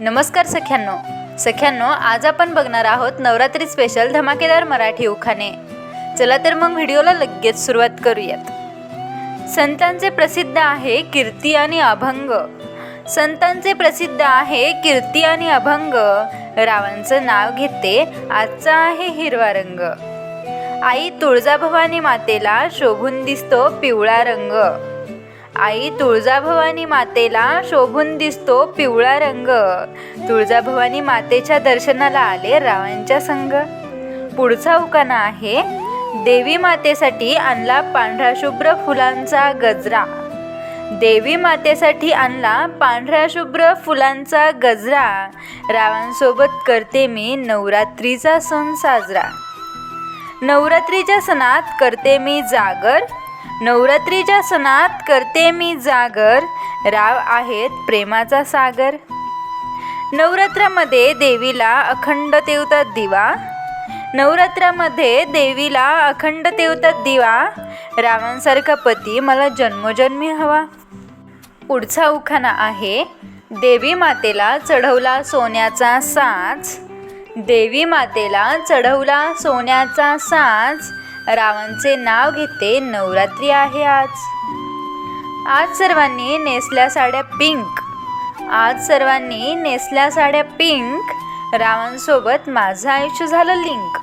नमस्कार सख्यांनो. सख्यांनो आज आपण बघणार आहोत नवरात्री स्पेशल धमाकेदार मराठी उखाणे. चला तर मग व्हिडिओला लगेच सुरुवात करूयात. संतांचे प्रसिद्ध आहे कीर्ती आणि अभंग. संतांचे प्रसिद्ध आहे कीर्ती आणि अभंग. रावांचं नाव घेते आजचा आहे हिरवा रंग. आई तुळजाभवानी मातेला शोभून दिसतो पिवळा रंग. आई तुळजाभवानी मातेला शोभून दिसतो पिवळा रंग. तुळजाभवानी मातेच्या दर्शनाला आले रावांच्या संग. पुढचा उकाना आहे देवी मातेसाठी आणला पांढरा शुभ्र फुलांचा गजरा. देवी मातेसाठी आणला पांढऱ्या शुभ्र फुलांचा गजरा. रावांसोबत करते मी नवरात्रीचा सण साजरा. नवरात्रीच्या सणात करते मी जागर नवरात्रीच्या सणात करते मी जागर. राव आहेत प्रेमाचा सागर. नवरात्रामध्ये देवीला अखंड तेवतात दिवा. नवरात्रामध्ये देवीला अखंड तेवतात दिवा. रावांसारखा पती मला जन्मोजन्मी हवा. पुढचा उखाणा आहे देवी मातेला चढवला सोन्याचा साज. देवी मातेला चढवला सोन्याचा साज. रावांचे नाव घेते नवरात्री आहे आज. आज सर्वांनी नेसल्या साड्या पिंक. आज सर्वांनी नेसल्या साड्या पिंक. रावांसोबत माझं आयुष्य झालं लिंक.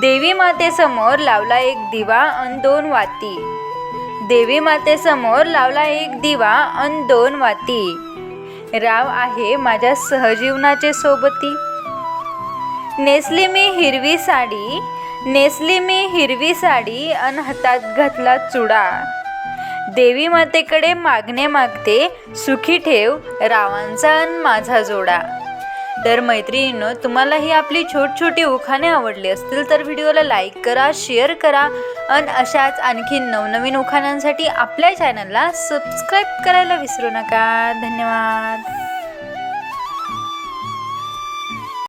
देवी मातेसमोर लावला एक दिवा अन दोन वाती. देवी मातेसमोर लावला एक दिवा अन दोन वाती. राव आहे माझ्या सहजीवनाचे सोबती. नेसली मी हिरवी साडी नेसली मी हिरवी साडी अन हातात घातला चुडा. देवी मातेकडे मागणे मागते सुखी ठेव रावांचा अन माझा जोडा. तर मैत्रिणींनो तुम्हाला ही आपली छोट छोटी उखाणे आवडली असतील तर व्हिडिओला लाईक करा शेअर करा आणि अशाच आणखी नवनवीन उखाण्यांसाठी आपल्या चॅनलला सबस्क्राईब करायला विसरू नका. धन्यवाद.